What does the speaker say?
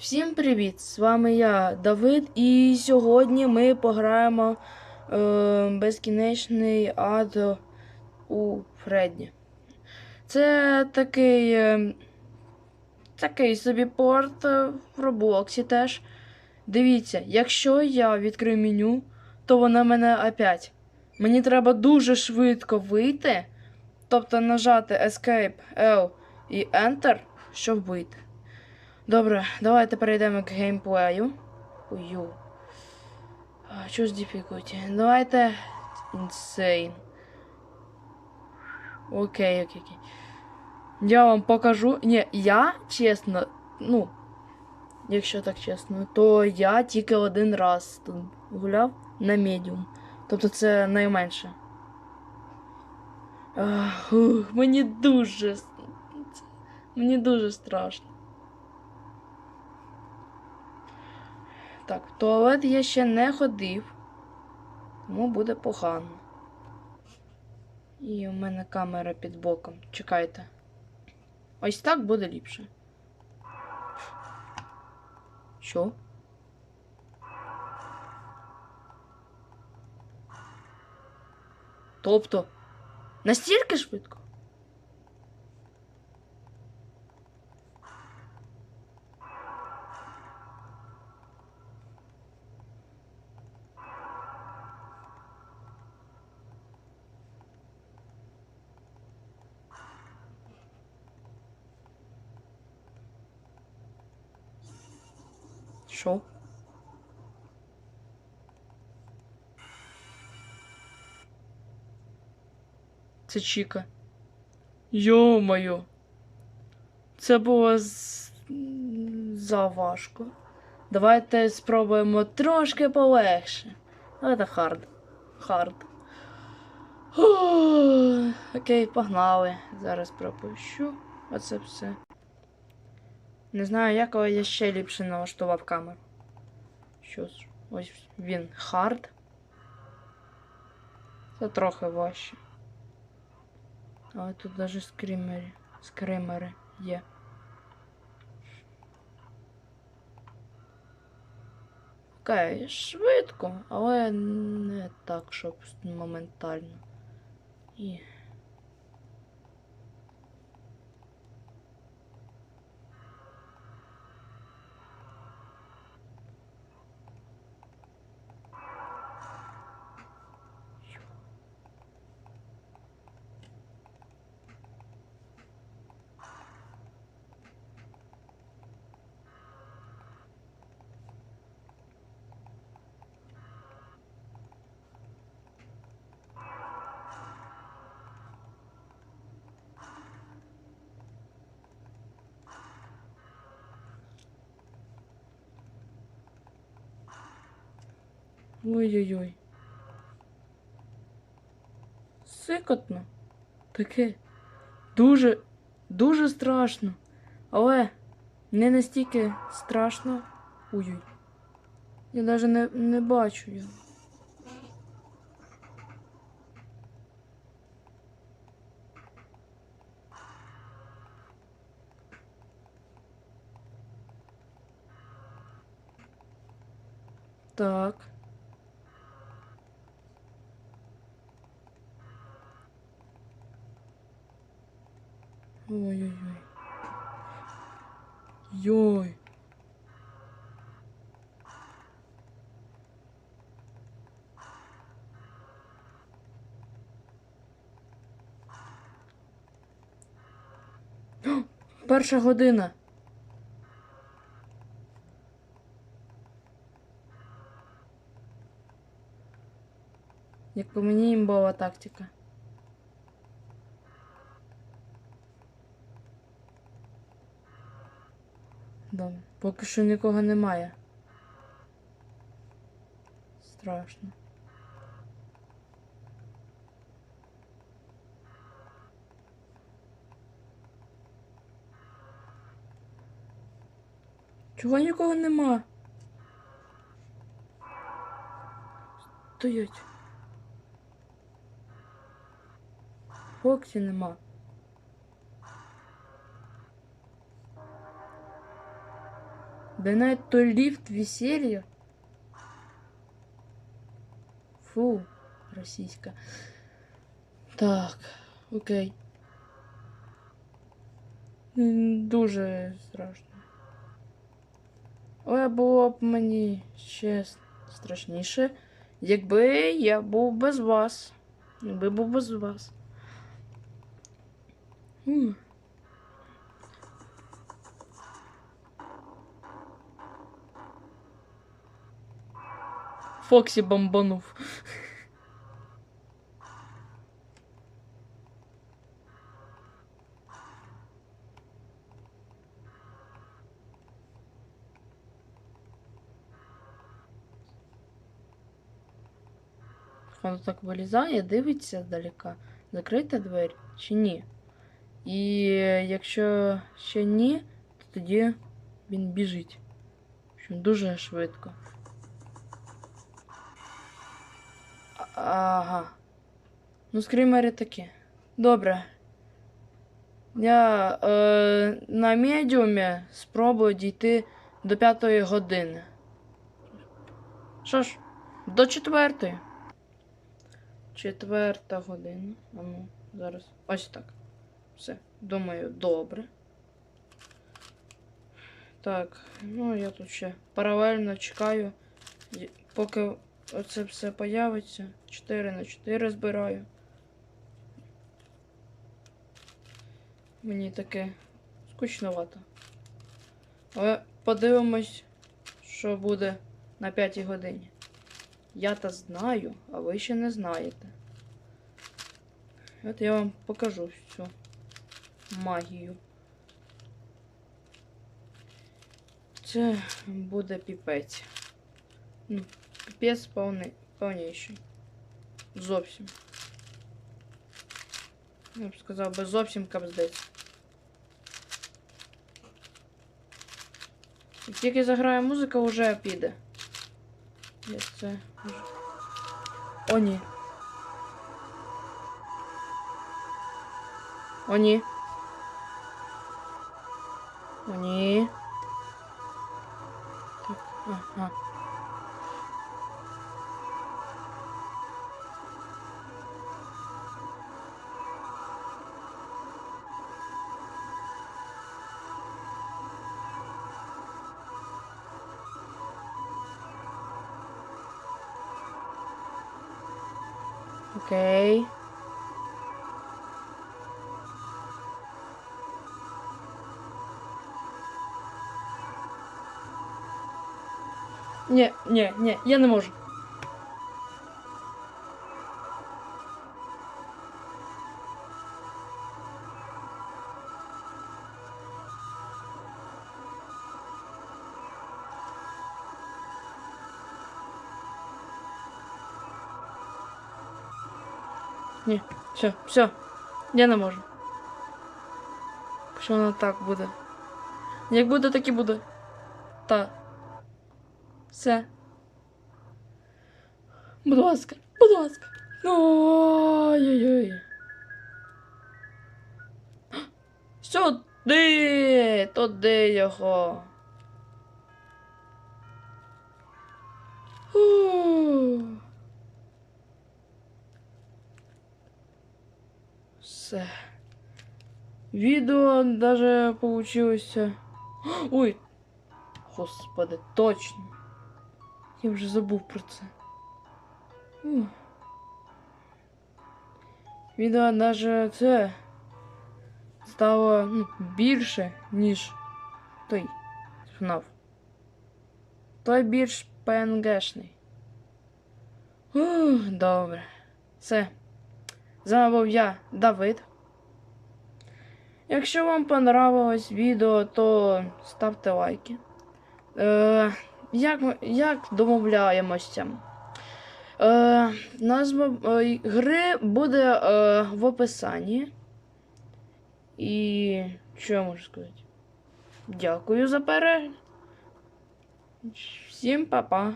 Всім привіт! З вами я, Давид, і сьогодні ми пограємо е, безкінечний ад у Фредді. Це такий, е, такий собі порт в Роблоксі теж. Дивіться, якщо я відкрию меню, то воно мене опять. Мені треба дуже швидко вийти, тобто нажати Escape L і Enter, щоб вийти. Добре, давайте перейдемо к геймплею. Ую. Choose difficulty. Давайте. Insane. Окей, окей, окей. Я вам покажу. Ні, я чесно, ну, якщо так чесно, то я тільки один раз тут гуляв на медіум. Тобто це найменше. Ух, мені дуже. Мені дуже страшно. Так, в туалет я ще не ходив, тому буде погано. І у мене камера під боком. Чекайте. Ось так буде ліпше. Що? Тобто, настільки швидко? Що? Це Чіка. Йо-моє. Це було заважко. Давайте спробуємо трошки полегше. Давайте хард. Хард. Окей, погнали. Зараз пропущу. Оце все. Не знаю, як, але я ще ліпше налаштував камеру. Що ж, ось він хард. Це трохи важче. Але тут навіть скримери, скримери є. Окей, швидко, але не так, щоб моментально. І. Ой-ой-ой. Сикотно. Таке. Дуже, дуже страшно. Але не настільки страшно. Ой-ой. Я навіть не, не бачу його. Так. Ой-ой-ой. Йой. О, Перша година. Як по мені імбова тактика. Да, поки що нікого немає. Страшно. Чого нікого нема? Стоять. Фоксі нема. Donate to lift веселье. Фу, російська. Так, окей. Дуже страшно. Але було б мені ще страшніше, якби я був без вас. Якби був без вас. Ух. Фоксі бомбанув. Воно так вилізає, дивиться здалека, закрита двері чи ні. І якщо ще ні, то тоді він біжить. В общем, дуже швидко. Ага. Ну, скримери такі. Добре. Я е, на медіумі спробую дійти до п'ятої години. Що ж, до четвертої. Четверта година. А ну, зараз. Ось так. Все. Думаю, добре. Так, ну я тут ще паралельно чекаю, поки оце все появиться. 4 на 4 збираю. Мені таке скучновато. Але подивимось, що буде на п'ятій годині. Я та знаю, а ви ще не знаєте. От я вам покажу всю магію. Це буде піпець. Ну, піпець повний, повніший. Зовсім. Я б сказав би зовсім капздець. Як тільки заграє музика, вже піде. Я це вже. О, ні. О, ні. Окей. Ні, ні, ні, я не можу. Ні, все, все. Я не можу. Якщо воно так буде. Як буде, так і буде. Та. Все. Будь ласка, будь ласка. Ой-ой-ой. Сюди! Туди його. Фу. Все. Відео даже получилося. Ой! Господи, точно. Я вже забув про це. Ух. Відео даже це стало ну, більше, ніж той FNAF. Той більш ПНГшний. Ух, добре. Все. З вами був я, Давид. Якщо вам понравилось відео, то ставте лайки. Е, як, як домовляємося? Е, назва е, гри буде е, в описанні. І що я можу сказати? Дякую за перегляд. Всім па-па.